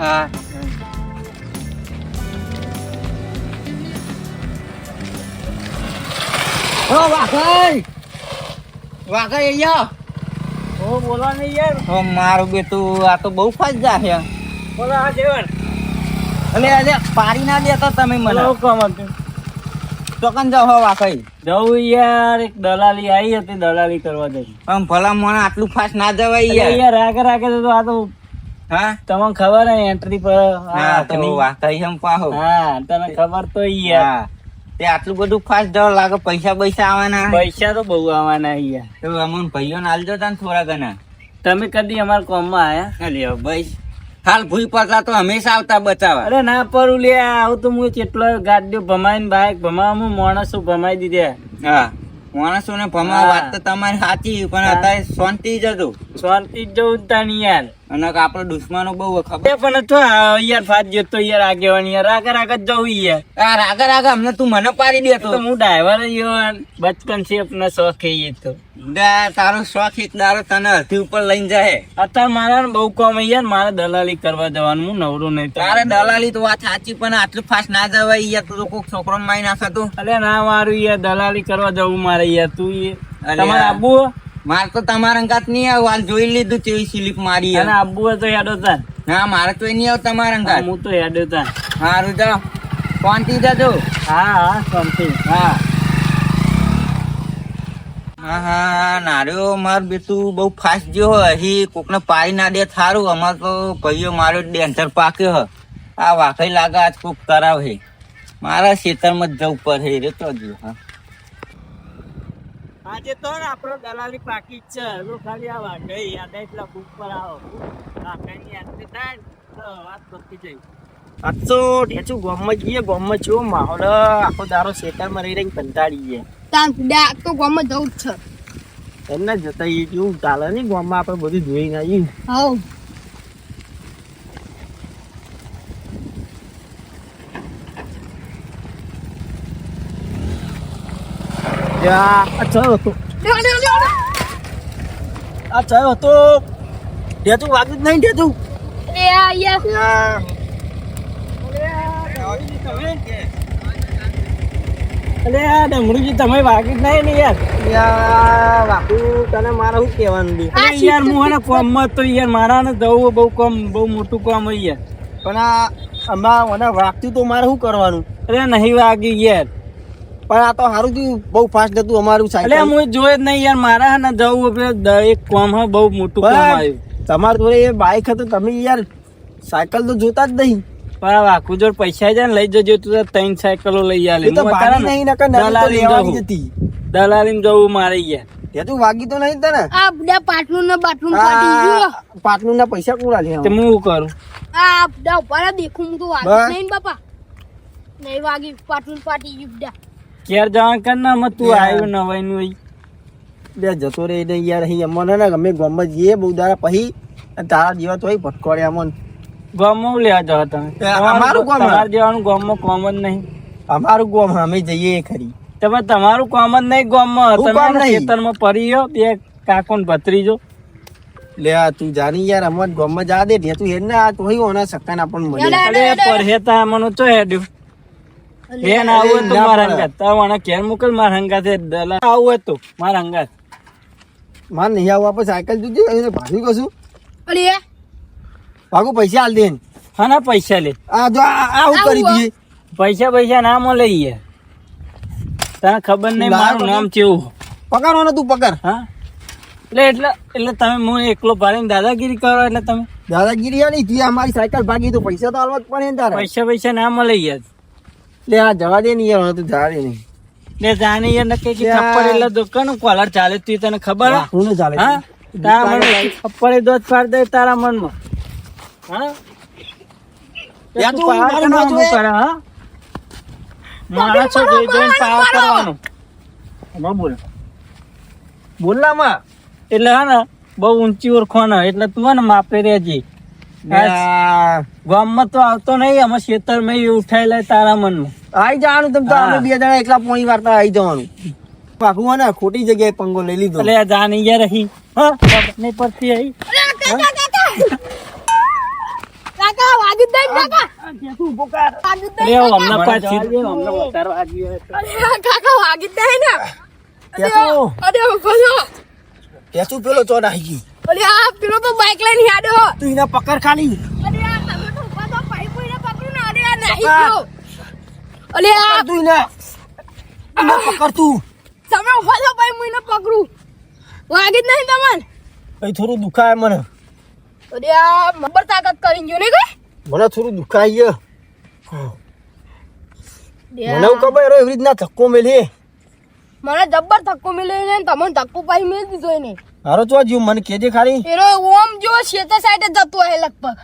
હા. હો વાઘાઈ! વાઘાઈ અહીંયા ઓ બોલો નહીં યાર. ઓ મારું બેટું આ તો બહુ ફાજ છે. બોલો આ જેવણ અલે અલે પાડી ના દેતા તમે મને. કોમ હતું ચોકન જાવ હો વાઘાઈ. જવું યાર એક દલાલી આવી હતી દલાલી કરવા જઈ. આમ ભલા મને આટલું ફાસ્ટ ના જવાય યાર. યાર રાગે રાગે તો આ તો હા? તમને ખબર હે એન્ટ્રી પર? હા તો વાઘાઈ હમ પાહો હા તને ખબર તો ઈ હા. તે આટલું બધું ફાસ્ટ જવા લાગે પૈસા પૈસા આવવાના? પૈસા તો બહુ આવવાના યાર. તો અમન ભાઈઓ ને આલજો તા થોડા ઘણા. તમે કદી અમારા કોમમાં આયા? અલ્યો ભાઈ હાલ ભૂઈ પડતા તો હંમેશા આવતા બચાવા અરે ના પરું લે આવું તો હું કેટલો ગાડીઓ ભમાઈને બાઈક ભમાવા હું માણસો ભમાઈ દીધા. હા માણસો ને ભમા વાત તો તમારી સાચી પણ અત્યારે શાંતિ જ હતું. શાંતિ જ જવું જ યાર. અને આપણો દુશ્મનો બહુ ખબર? પણ તો યાર ફાટ જતો યાર આગેવાની યાર આગળ આગળ જવું યાર. યાર આગળ આગળ અમને તું મને પાડી દે તો હું ડ્રાઈવર યાર બચપન છે આપનો શોખ એ તો. તારો શોખ એક દારો તને હથી ઉપર લઈ જાય. અત્યારે મારા બહુ કોમ યાર મારે દલાલી કરવા જવાનું હું નવરો નહીં તારે દલાલી તો વાત સાચી પણ આટલું ફાસ્ટ ના જવાય યાર તું તો કોઈક છોકરો મારી નાખે અરે ના મારું યાર દલાલી કરવા જવું મારે યાર તું યાર. તમારે આબુ મારે તો તમારા અંગાત નહીં આવ. હાલ જોઈ લીધું તેવી સ્લીપ મારી અને આબુ તો હેડો તાન હા મારે તો નહીં આવ તમારા અંગાત હું તો હેડો તાન સારું તો શાંતિ જજો. હા હા હા. હા હા નાર્યો માર બેટું બહુ ફાસ્ટ જો હી કોકને પાઈ ના દે થારું. અમાર તો ભાઈઓ મારો ડેન્સર પાક્યો હ આ વાખઈ લાગે આજ કોક કરાવ. હે મારા ખેતરમાં જ જવું પડે રે તો જો. હા. આજે તો આપણો દલાલી પાકી જ છે. હવે ખાલી આ વાગઈ યાદ એટલા બુક પર આવો. કાકાની યાદ થાય તો વાત પતી જઈ આ તો ઢેચું ગામમાં જઈએ ગામમાં જો માહોલ આખો દારો શેતરમાં રહી રહીને કંટાળી ગયા. તાન ડા તો ગામમાં જવું જ છે. એમને જતા એ કેવું ચાલે ને ગામમાં આપણે બધું જોઈને આવીએ. હવ આ ચયો હતો? લ્યો, લ્યો, લ્યો, લ્યો. આ ચયો હતો? ઢેચું વાગ્યું જ નહીં ઢેચું. એ આ યાર અરે આ ડમરુજી તમે વાગી જ નહીં ને યાર. યાર વાકુ તને મારે શું કહેવાનું બી? આ અરે યાર હું હે ને કોમમાં તો યાર મારા ને જવું બહુ કોમ બહુ મોટું કામ હોય યાર. પણ આ આમાં મને વાગતું તો મારે શું કરવાનું? અરે નહીં વાગી યાર. પણ આ તો સારું થયું. બહુ ફાસ્ટ હતું અમારું એટલે હું જોયે જ નહીં યાર. મારા ને જવું એટલે એક કોમ હા બહુ મોટું કામ આવ્યું. તમારા જોડે એ બાઈક હતું તમે યાર સાયકલ તો જોતા જ નહીં. પણ આ વાકુ જોડ પૈસા જાય ને લઈ જજો. તું તો ત્રણ સાયકલો લઈ આલે. તો હું નહીં ને નકર દલાલી લેવાની જવું. હતી દલાલી જવું મારે યાર. તે તું વાગી તો નહીં તને? આ બધા પાટલું ને બાટલું ફાટી ગયું. પાટલું ના પૈસા કોરા લે તે હું કરું? આ બધા ઉપર દેખું હું તો વાગી નહીં બાપા. નહીં વાગી પાટલું ફાટી ગયું બધા. ક્યારે જવા કર ના મત તું. આવ્યું નવાઈનું હોય. બે જતો રે ને યાર અહીં અમને ને અમે ગામમાં જઈએ બહુ દારા પછી તારા જેવા તો ભટકોડે અમન ગામમાં હું લેવા જવા તમે અમારું ગામ. તમારે જેવાનું ગામમાં કોમ જ નહીં. અમારું ગામ અમે જઈએ ખરી. તમે તમારું કામ જ નહીં ગામમાં તમે એને ખેતરમાં પડી ગયો બે કાકો ને ભત્રીજો લે આ તું જાની યાર અમન ગામમાં જા દે તું હેડ ને આ તો અહીં ઓના સક્કાના પણ મળે અરે પરહેતા મને તો હેડ્યું? બેન આવું હતું ના મારા. હંગાત. તાર કેર મોકલ મારા હંગાત એ આવું હતું મારા હંગાત. માર નહીં આવું આપણે સાયકલ જોજે એને કશું? અરે ભાગુ પૈસા આલ દે ને. હા ના પૈસા લે. આ જો આવું કરી દઈએ? પૈસા પૈસા ના મળે યાર તને ખબર નહીં મારું. નામ કેવું પકડવાનો તું પકડ. હા? એટલે એટલે એટલે તમે હું એકલો ભાડીને દાદાગીરી કરો એટલે તમે? દાદાગીરી નહીં તું અમારી સાયકલ ભાગી તો પૈસા તો હાલવા જ પડે ને તારે. પૈસા પૈસા ના મળે યાર લે આ જવા દે ને યાર તું જા રે નહીં. ને જાને યાર નકે કે થપ્પડ એટલે દુકાન કોલર ચાલે તું તને ખબર હે? ચાલે? હા? તારા મન થપ્પડ દોત ફાર દે તારા મનમાં. હા? યા તું મારું કરવાનું ના જોએ. કરે, હા? માણસો જોઈ જોઈને પાવર કરવાનો. હા, બોલ. બોલલામાં એટલે હા ને બહુ ઊંચી ઓળખવાનો એટલે તું ને માપે રહેજે. આ ગામમાં તો આવતો નહીં અમે ખેતરમાં ય ઉઠાઈ લે તારા મનમાં. આઈ જવાનું તમ તો અમે બે જણા એકલા પોણી વાર્તા આઈ જવાનું. પાકું હોય ને ખોટી જગ્યાએ પંગો લઈ લીધો. એટલે આ નહીં યાર રહી હા નહીં પડતી આવી આવો તો. પેલો આવી ગઈ અરે આ પેલો બાઈક લઈને આડો તું એને પકડ ખાલી. અરે આ તમે તો ઊભા તો પાઇપ પકડું ને અરે આ નહીં અરે આ તું ને. મને પકડ તું તમે ઊભા થો ભાઈ હું એને પકડું. વાગી જ નહીં તમને. ભાઈ થોડું દુખાય મને. અરે આ મબર તાકાત કરીને જો ને કઈ? મને થોડું દુખાય મને ખબર એવી રીતના ધક્કો મેલી. મને જબ્બર ધક્કો મિલ્યો ને તમને ધક્કો પાઈ મેળ દીધો એને. હારો ચો જીવ મને કેજે ખાલી. એનો ઓમ જો શેતા સાઈડે જતો હે લગભગ.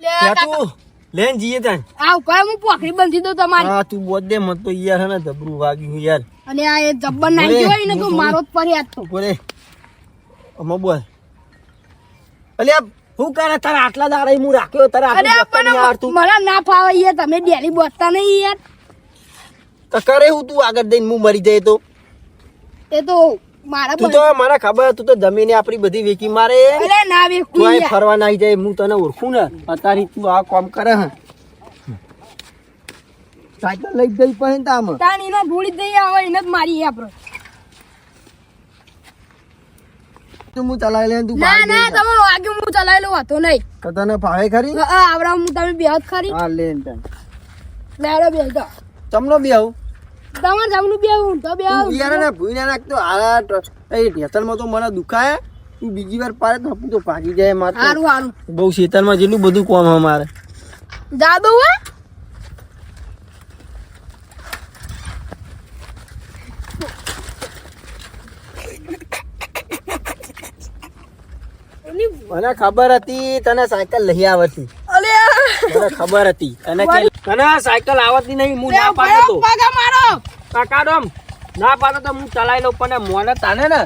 લે કાકા. તું લઈને જઈએ ત્યાં આ ઉપાય હું પોખરી બંધી દઉં તમારી. હા તું બોલ દે મત તો યાર હે ને ધબરું વાગ્યું યાર. અને આ એ જબ્બર ના ગયો ને તો મારો જ ફરિયાદ તો. બોલે. અમો બોલ. અલ્યા હું કરે? તારા આટલા દાડા હું રાખ્યો તારા આટલું યાર તું. મને ના ફાવે યાર તમે ડેલી બોલતા નહીં યાર. તો કરે હું તું આગળ દઈને હું મરી જાય તો? એ તો મારા તું તો મારા ખબર તું તો જમીને આપણી બધી વેકી મારે. અરે ના તું અહીં યાર. ફરવા નાઈ જાય હું તને ઓળખું ને અત્યારે તું આ કામ કરે હે. સાયકલ લઈ જઈ પછી તામ તાણ એનો ભૂલી દઈ આવે એને જ મારી આપણો. તું હું ચલાવી લે તું ના ના તમે વાગ્યું હું ચલાવી લઉં હતો નહીં. તો તને ભાવે ખરી? આવડા હું તમે બેહત ખરી. હા લે ને તાન. લેડો બે ચમનો બી આવું તમારે જમનું બે હું તો બે યાર ના ભૂઈ ના નાખતો આ ઢેસણમાં તો મને દુખાય. તું બીજી વાર પાડે તો હપું તો ભાગી જાય મારે સારું સારું બહુ શેતરમાં જેટલું બધું કોમ હે મારે જાદુ હે. મને ખબર હતી તને સાયકલ લઈ આવતી. મને ખબર હતી. તને તને સાયકલ આવતી નહીં હું ના પાડતો. કાકા ડોમ. ના પાડો તો હું ચલાવી લઉં પણ મોને તાને ને.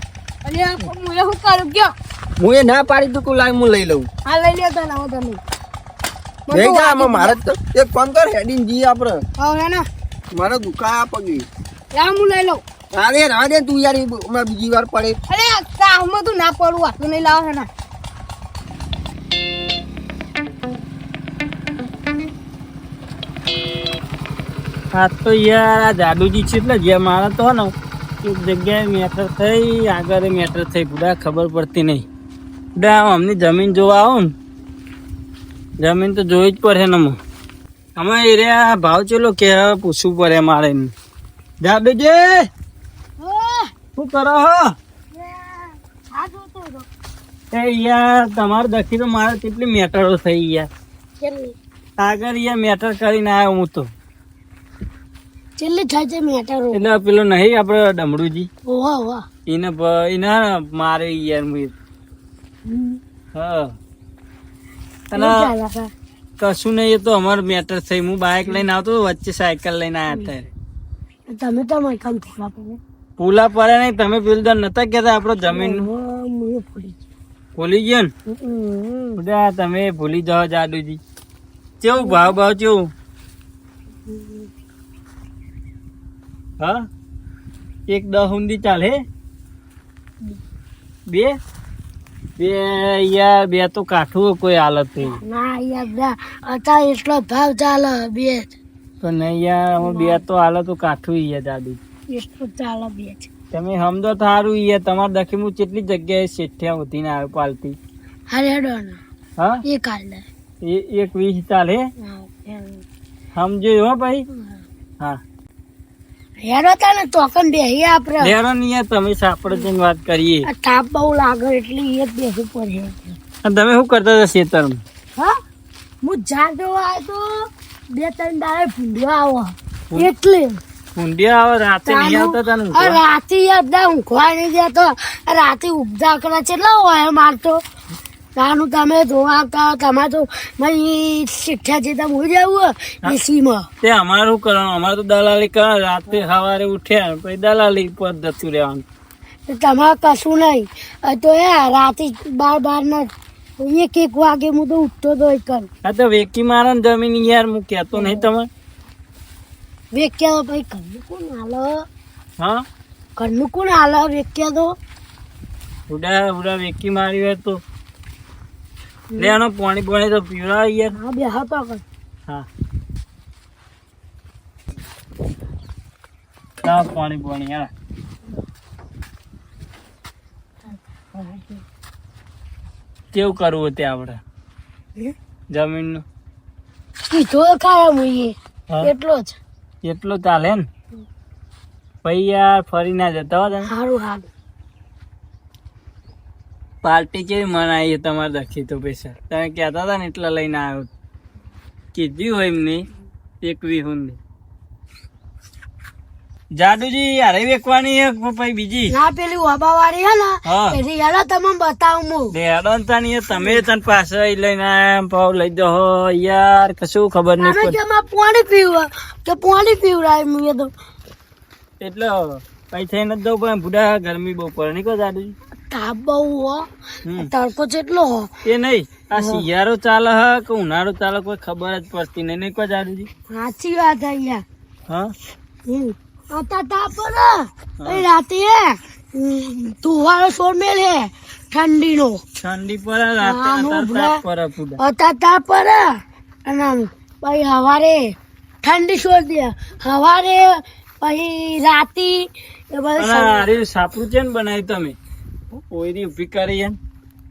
અને હું શું કરું ગયો. હું એ ના પાડી દઉં લાઈ હું લઈ લઉં. હા લઈ લે તો લાવો તમે મને જા આમાં મારે તો એક કામ કર હેડીન જી આપણે. હા હે ને મારે દુકા આ પગી લા હું લઈ લઉં. અરે ના દે તું યાર બીજી વાર પડે. અરે હું તું ના પડું આટલું નહીં લાવો હે ને આ તો યાર આ જાદુજી છે એટલે જે મારે તો હે ને એક જગ્યાએ મેટર થઈ આગળ મેટર થઈ. પૂરા ખબર પડતી નહીં. પૂરા અમને જમીન જોવા આવો ને. જમીન તો જોઈ જ પડે ને અમે એરિયા ભાવ ચેલો કે પૂછવું પડે મારે. જાદુજી શું કરો હો. એ યાર તમારે દખી તો મારે કેટલી મેટરો થઈ યાર. આગળ યાર મેટર કરીને આવ્યો હું તો. છેલ્લી થાય છે મેટરો એટલે પેલો નહીં આપણે ડમડુજી વાહ વાહ એને એને મારે યાર મુઈ હા. તને કશું નહીં એ તો અમારે મેટર થઈ હું બાઇક લઈને આવતો વચ્ચે સાયકલ લઈને આવ્યા હતા તમે તો મને કામ થોડા પડે. પુલા પડે નહીં તમે પેલું નતા કેતા આપણો જમીન? ભૂલી ગયો. ને? બધા તમે ભૂલી જાઓ જાદુજી. કેવું ભાવ ભાવ કેવું હા એક દસ ઊંધી ચાલે બે બે યાર બે તો કાઠું કોઈ હાલત થઈ ના યાર અત્યારે એટલો ભાવ ચાલે બે પણ નહીં યાર અમે બે તો હાલત તો કાઠું યાર દાદુ એટલો ચાલે બે તમે સમજો તો સારું યાર તમારે દખી હું કેટલી જગ્યાએ શેઠિયા ઉઠીને આવ્યો પાલતી અરે હેડો હા એ કાલ દે એ એક વીસ ચાલે સમજો હો ભાઈ હા બેહી આપડે લેરો ને યાર તમે સાપડે જઈને વાત કરીએ. તાપ બહુ લાગે એટલે એ જ બેસવું પડે. તમે શું કરતા હતા ખેતરમાં હા? હું આવ્યો તો બે ત્રણ દાડે ભૂંડ્યો આવો. એટલે ઊંડિયા આવો રાતે નહીં આવતા? રાતે ઊંઘવા નહીં જતો રાતે ઉપજા કરે કેટલા હોય મારતો તાનું તમે જોવા આવતા તમે તો મારી શિક્ષા છે તમે હું જવું એસીમાં. તે અમારું કરવાનું અમારે તો દલાલી કરે રાતે સવારે ઉઠ્યા પછી દલાલી પર જતું રહેવાનું. તમારે કશું નહીં. આ તો એ રાતે બાર બાર ના એક એક વાગે હું તો ઉઠતો તો એક હા આ તો વેકી મારા જમીન યાર હું કહેતો નહીં તમે? વેક્યા ભાઈ ઘરનું કોણ હાલ? હા? ઘરનું કોણ હાલો? વેક્યા તો? ઉડા ઉડા વેકી મારી હોય તો. લે આનો પાણી પાણી તો પીવડાવ યાર. હા બે હતો કર હા. ના પાણી પાણી હા. કેવું કરવું તે આપણે જમીનનું? કીધો ખાયા મુઈએ હા? એટલો જ. એટલું ચાલે ને? પછી યાર ફરી ના જતા હો તમે? સારું સારું પાર્ટી કેવી મનાવી તમારે દખી તો પૈસા તમે કહેતા હતા ને એટલા લઈને આવ્યો. કીધું હોય એમને એક વીહુની જાદુજી અરે વેકવાની હે પછી બીજી? ના પેલી ઓબા વાળી હે ને એની યાર તમે બતાવું હું. બે અડનતાની હે, તમે તને પાસે લઈને આયા ભાવ લઈ દો. યાર કશું ખબર નહીં તમે પડતી કે માં પાણી પીવા કે પાણી પીવડાય મુએ તો? એટલે પૈસા ન દઉં પણ બુડા ગરમી બહુ પડે નહીં કો જાદુજી? તાપ બહુ તડકો જેટલો હો. એ નહીં આ શિયાળો ચાલે હ ઉનાળો ચાલે કોઈ ખબર જ પડતી નહીં. સાચી વાત અહીંયા. હા? રાતે ધોવાળો છોડ મેલ હે ઠંડીનો. ઠંડી પડે રાતે અત્યારે તાપ અને પછી હવારે ઠંડી છોડ દે. હવારે પછી રાતી સાપરું છે ને બનાવ્યું તમે? ઓયરી ઊભી કરી છે ને?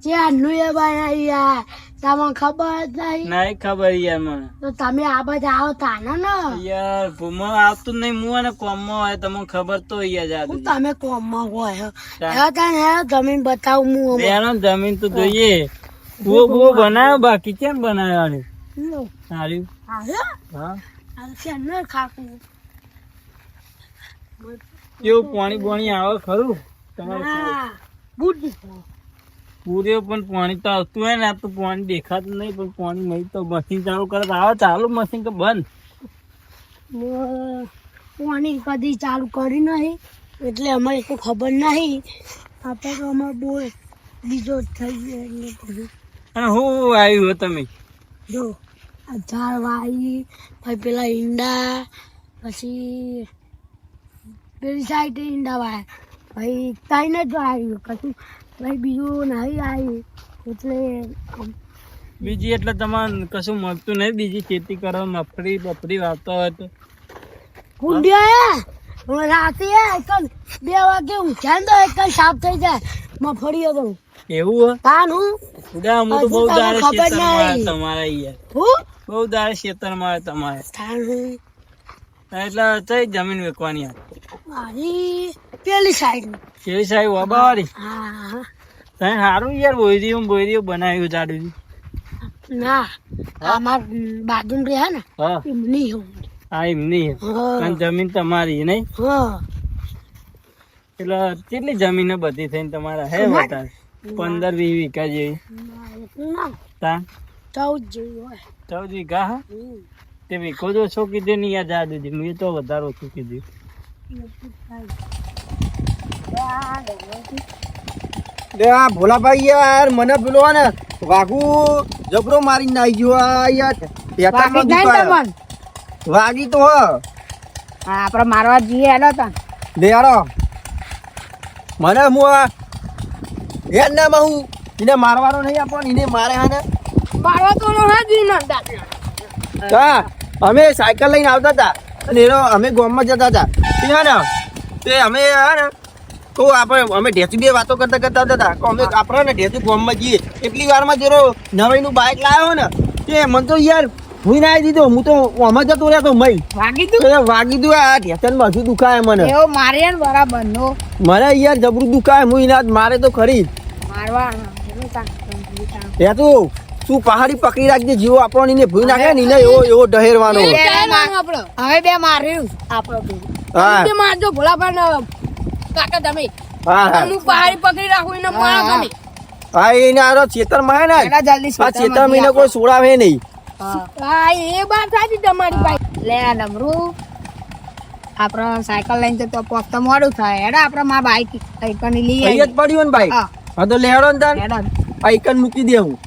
જે આનું એ બનાવી યાર તમને ખબર નહીં? નહીં ખબર યાર મને. તો તમે આ બધા આવો તાને ને? યાર ભૂમો આવતું નહીં મું અને કોમમાં હોય તમને ખબર તો યાર જાદુ હું તમે કોમમાં હોય હે. તને હે જમીન બતાવું હું બેનો જમીન તો જોઈએ. ઓ બુવો બનાવ્યો બાકી કેમ બનાવ્યો આને. સારું હા ને ખાકું કેવું પાણી પાણી આવે ખરું? તમારે હા પૂરે પણ પાણી તો આવતું હોય ને આ તો પાણી દેખાતું નહીં પણ પાણી નહીં તો મશીન ચાલુ કરે આવે ચાલુ મશીન કે બંધ? પાણી કદી ચાલુ કરી નહીં એટલે અમારે તો ખબર નહીં. આપણે તો અમારો બહુ બીજો થઈ ગયો અને હું આવ્યું હો તમે? જો આ ઝાડ વાઈ પછી પેલા ઈંડા પછી પેલી સાઈડ ઈંડા વાયા પછી તાઈને જ આવ્યું કશું ભાઈ બીજું નહીં આવ્યું. એટલે બીજી એટલે તમારે કશું મળતું નહીં બીજી ખેતી કરો મફળી બફળી વાવતા હોય તો. કુંડિયા રાતે એકલ બે વાગે ઊંઘ્યા તો એકલ સાફ થઈ જાય મફળીઓ તો. એવું તાનું? ઉડા હું તો બહુ ખેતરમાં નહીં. તમારા યાર હું? બહુ દાડે ખેતર મારે તમારે. તાનું એટલે કઈ જમીન વેચવાની મારી પેલી સાઈડ કેવી સાહેબ વાબાવાળી? વાળી તમે સારું યાર બોયરીઓ બોયરીઓ બનાવ્યું જાડુજી ના અમાર બાદુમ રહ્યા ને હા. એમની હું. એમની અને જમીન તમારી નહીં એટલે કેટલી જમીન બધી થઈને તમારા હે બતા પંદર વીસ વીઘા જેવી. ચૌદ જેવી હોય. ચૌદ વીઘા હા. તે વીઘો જો છોકી દે નહીં યાદ જાડુજી મેં તો વધારો છોકી દે. લે આ ભોલાભાઈ યાર મને પેલો ને વાઘુ જબરો મારી આવી ગયો. આ યાર. વાગી તો હ. આપણે મારવા જઈએ હેલો તા લે યારો મને હું આ યાર ના હું એને મારવાનો નહીં આપો એને મારે હા ને મારવા તો હા જી ના હા. અમે સાયકલ લઈને આવતા હતા. અને એનો અમે ગામમાં જતા હતા. તે હે ને તે અમે હે ને તો આપણે અમે ઢેસી બે વાતો કરતા કરતા આવતા હતા. અમે આપણે ને ઢેસી ગામમાં જઈએ. એટલી વારમાં જેરો નવાઈનું બાઇક લાવ્યો ને. તે મને તો યાર હું ના દીધો. હું તો આમાં જતો રહ્યા તો મય. વાગી તો વાગી દઉં આ ઢેચન બધું દુખાય મને. એવો મારે બરાબર નો મને યાર જબરું દુખાય. હું એના મારે તો ખરી. મારવા એ તું તું પહાડી પકડી રાખજે જીવો આપણને એને ભૂઈ નાખે ને એને એવો એવો ડહેરવાનો. હવે બે માર્યું. આપણો હા. બે મારજો ભોળા પણ કાકા તમે. હા હા. હું પહાડી પકડી રાખું એને મારા ખાને હા. એને આરો ચેતરમાં હે ને. જલ્દી આ ચેતર મહિને કોઈ સોડાવે નહીં. હા. એ બાર સાચી તમારી ભાઈ. લે નમરુ. આપડે સાયકલ લઈને તો પોક મોડું થાય. હેડે આપડે માં બાઈક આઈકનની લઈ અહીં જ પડ્યું ને ભાઈ? હા. તો લેડો ને તાર હેડે આ મૂકી દે હું.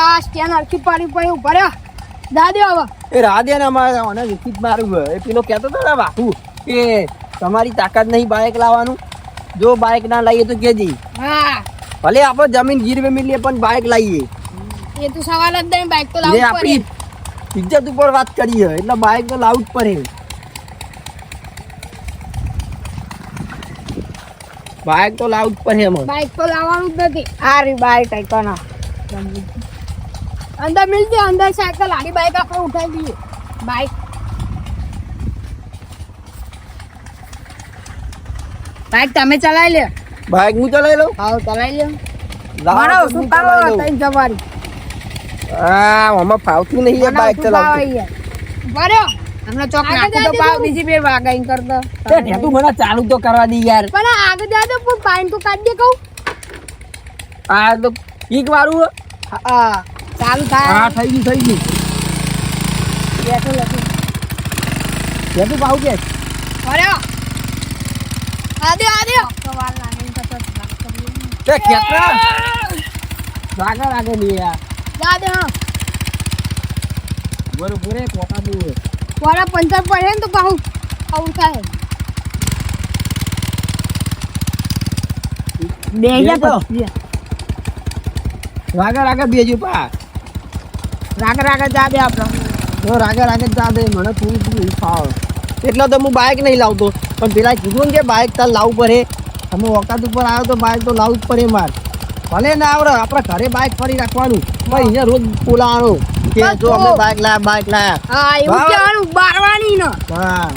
આ સ્ટેન્ડ હરખી પાડી પડી ઊભા દાદી હવે. એ રાધે ને અમારે મને વિકિત મારું એ પેલો કહેતો હતો ને બાપુ કે તમારી તાકાત નહીં બાઇક લાવવાનું. જો બાઇક ના લઈએ તો કેજી. હા. ભલે આપણે જમીન ગીરવે મિલીએ પણ બાઇક લાવીએ એ તો સવાલ જ નહીં બાઇક તો લાવવું પડે ઇજ્જત ઉપર વાત કરીએ એટલે બાઇક તો લાવવું જ પડે. બાઇક તો લાવવું જ પડે એમાં. બાઈક તો લાવવાનું જ નથી. આ રી બાઈક આઈકોના અંદર મિલજે અંદર સાયકલ આડી બાઈક આપણે ઉઠાવી દઈએ. બાઈક બાઈક તમે ચલાવી લે બાઈક હું ચલાવી લઉં? હા ચલાવી લે મારો શું કામ તઈ જવાની. હા આમાં ફાવતું નહીં આ બાઈક ચલાવતી. બરો તમને ચોક નાખું તો પાવ બીજી બે વાગાઈ કરતો. તે ઢેટું મને ચાલુ તો કરવા દી યાર. પણ આગળ જા તો. પણ પાઈન તો કાઢી દે કહું. આ તો એક વાળું હા. ચાલુ હા થાય થઈ ગયું થઈ ગયું. બેઠો લખી. બેઠું પાવ કે? બરો આદે આદે સવાલ લાગે તો ખેતરા? રાગે રાગે નહીં યાર. જા દે હા એ કોકા બહુ હે. વાળા પંચર પડે ને તો આવું થાય. બે. રાગે રાગે બેજો પા રાગ રાગે જા દે આપણો તો રાગે રાગે જ જા દે મને થોડું થોડું ફાવ. એટલો તો હું બાઇક નહીં લાવતો. પણ પેલા કીધું ને કે બાઇક તાર લાવવું પડે. અમે ઓકાત ઉપર આવ્યો તો બાઇક તો લાવવું જ પડે માર. ભલે ના આવડે આપણે ઘરે બાઇક ફરી રાખવાનું. પણ અહીંયા રોજ બોલાવાનું કે જો અમે બાઇક લાયા બાઇક લાયા. હા એવું. કહેવાનું બારવાની ને. હા.